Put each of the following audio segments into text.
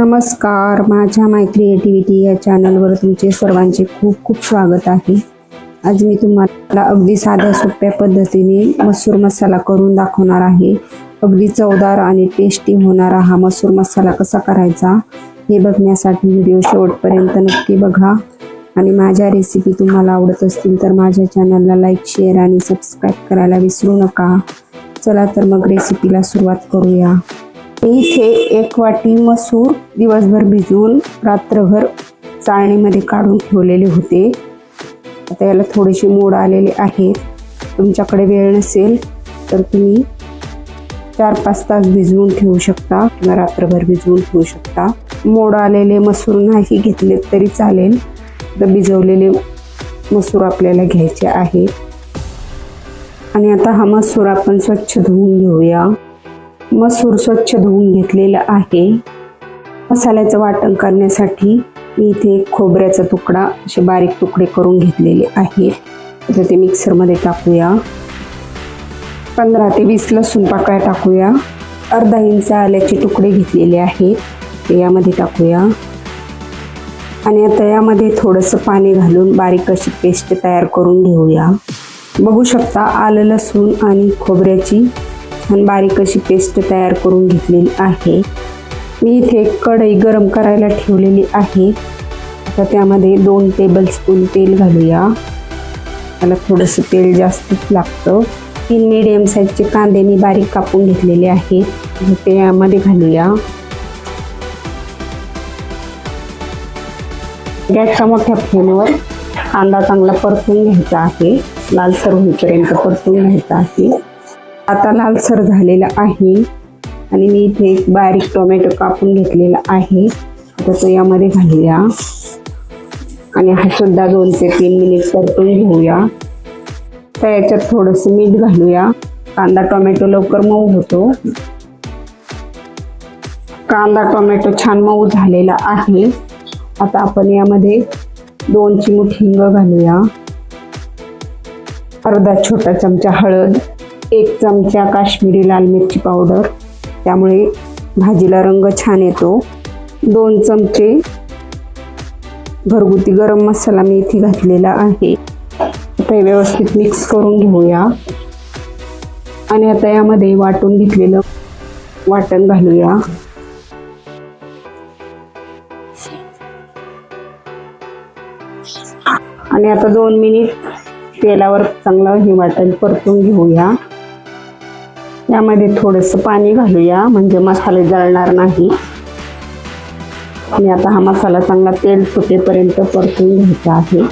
नमस्कार. माझ्या माय क्रिएटिव्हिटी या चॅनलवर तुमचे सर्वांचे खूप खूप स्वागत आहे. आज मी तुम्हाला अगदी साध्या सोप्या पद्धतीने मसूर मसाला करून दाखवणार आहे. अगदी चवदार आणि टेस्टी होणारा हा मसूर मसाला कसा करायचा हे बघण्यासाठी व्हिडिओ शेवटपर्यंत नक्की बघा. आणि माझ्या रेसिपी तुम्हाला आवडत असतील तर माझ्या चॅनलला लाईक शेअर आणि सबस्क्राईब करायला विसरू नका. चला तर मग रेसिपीला सुरुवात करूया. इथे एक वाटी मसूर दिवसभर भिजवून रात्रभर चाळणीमध्ये काढून ठेवलेले होते. आता याला थोडेसे मोड आलेले आहेत. तुमच्याकडे वेळ नसेल तर तुम्ही चार पाच तास भिजवून ठेवू शकता किंवा रात्रभर भिजवून ठेवू शकता. मोड आलेले मसूर नाही घेतले तरी चालेल. तर भिजवलेले मसूर आपल्याला घ्यायचे आहेत आणि आता हा मसूर आपण स्वच्छ धुवून घेऊया. मसूर स्वच्छ धुवून घेतलेलं आहे. मसाल्याचं वाटण करण्यासाठी मी इथे एक खोबऱ्याचा तुकडा असे बारीक तुकडे करून घेतलेले आहेत. तर ते मिक्सरमध्ये टाकूया. पंधरा ते वीस लसूण पाकळ्या टाकूया. अर्धा इंच आल्याचे तुकडे घेतलेले आहेत. ते यामध्ये टाकूया. आणि आता यामध्ये थोडंसं पाणी घालून बारीक अशी पेस्ट तयार करून घेऊया. बघू शकता आलं लसूण आणि खोबऱ्याची छान बारीक अशी पेस्ट तयार करून घेतलेली आहे. मी इथे एक कढई गरम करायला ठेवलेली आहे. आता त्यामध्ये दोन टेबलस्पून तेल घालूया. त्याला थोडंसं तेल जास्तच लागतं. तीन मिडियम साईजचे कांदे मी बारीक कापून घेतलेले आहेत. ते यामध्ये घालूया. गॅसच्या मोठ्या फ्लेमवर कांदा चांगला परतून घ्यायचा आहे. लालसर होईपर्यंत परतून घ्यायचा आहे. आता लालसर झालेला आहे. आणि मी इथे एक बारीक टोमॅटो कापून घेतलेला आहे. आता तो यामध्ये घालूया. आणि हा सुद्धा दोन ते तीन मिनिट परतून घेऊया. तर याच्यात थोडंसं मीठ घालूया. कांदा टोमॅटो लवकर मऊ होतो. कांदा टोमॅटो छान मऊ झालेला आहे. आता आपण यामध्ये दोन चिमूट हिंग घालूया. अर्धा छोटा चमचा हळद. एक चमचा काश्मीरी लाल मिरची पावडर. त्यामुळे भाजीला रंग छान येतो. दोन चमचे घरगुती गरम मसाला मी इथे घातलेला आहे. आता हे व्यवस्थित मिक्स करून घेऊया. आणि आता यामध्ये वाटून घेतलेलं वाटण घालूया. आणि आता दोन मिनिट तेलावर चांगलं हे वाटण परतून घेऊया. यामध्ये थोडंसं पाणी घालूया म्हणजे मसाले जळणार नाही. आणि आता हा मसाला चांगला तेल सुटेपर्यंत परतून घ्यायचा आहे.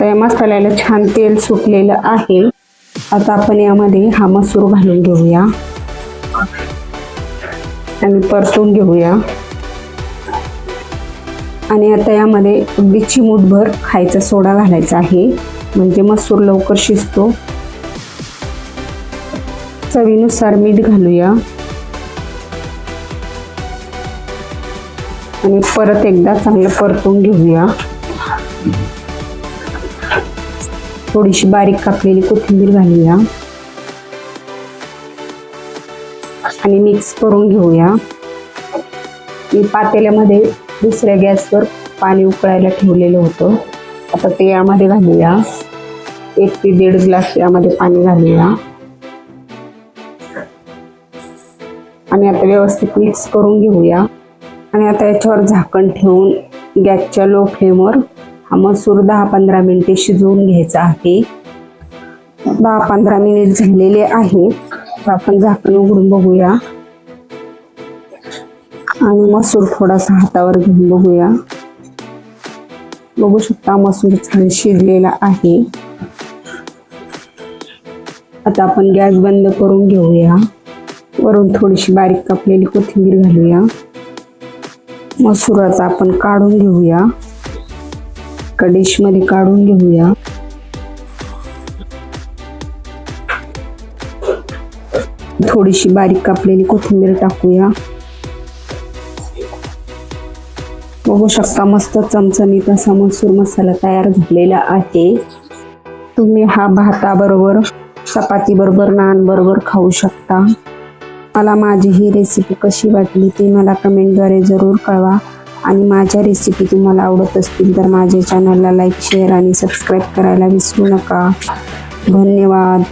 तर या मसाल्याला छान तेल सुटलेलं आहे. आता आपण यामध्ये हा मसूर घालून घेऊया. आणि परतून घेऊया. आणि आता यामध्ये अगदी चिमूटभर खायचा सोडा घालायचा आहे. म्हणजे मसूर लवकर शिजतो. चवीनुसार मीठ घालूया. आणि परत एकदा चांगलं परतून घेऊया. थोडीशी बारीक कापलेली कोथिंबीर घालूया. आणि मिक्स करून घेऊया. मी पातेल्यामध्ये दुसऱ्या गॅसवर पाणी उकळायला ठेवलेलं होतं. आता ते यामध्ये घालूया. एक ते दीड ग्लास यामध्ये पाणी घालूया. आणि आता व्यवस्थित मिक्स करून घेऊया. आणि आता याच्यावर झाकण ठेवून गॅसच्या लो फ्लेमवर हा मसूर दहा पंधरा मिनिटे शिजवून घ्यायचा आहे. दहा पंधरा मिनिट झालेले आहे. तर आपण झाकण उघडून बघूया. आणि मसूर थोडासा हातावर घेऊन बघूया. बघू शकता मसूर छान शिजलेला आहे. आता आपण गॅस बंद करून घेऊया. वरून थोडीशी बारीक कापलेली कोथिंबीर घालूया. मसुराचा आपण काढून घेऊया. एका डिशमध्ये काढून घेऊया. थोडीशी बारीक कापलेली कोथिंबीर टाकूया. बघू शकता मस्त चमचमीत असा मसूर मसाला तयार झालेला आहे. तुम्ही हा भाताबरोबर चपाती बरोबर नान बरोबर खाऊ शकता. तुम्हाला माझी ही रेसिपी कशी वाटली ते मला कमेंटद्वारे जरूर कळवा. आणि माझ्या रेसिपी तुम्हाला आवडत असतील तर माझ्या चॅनलला लाईक शेअर आणि सबस्क्राईब करायला विसरू नका. धन्यवाद.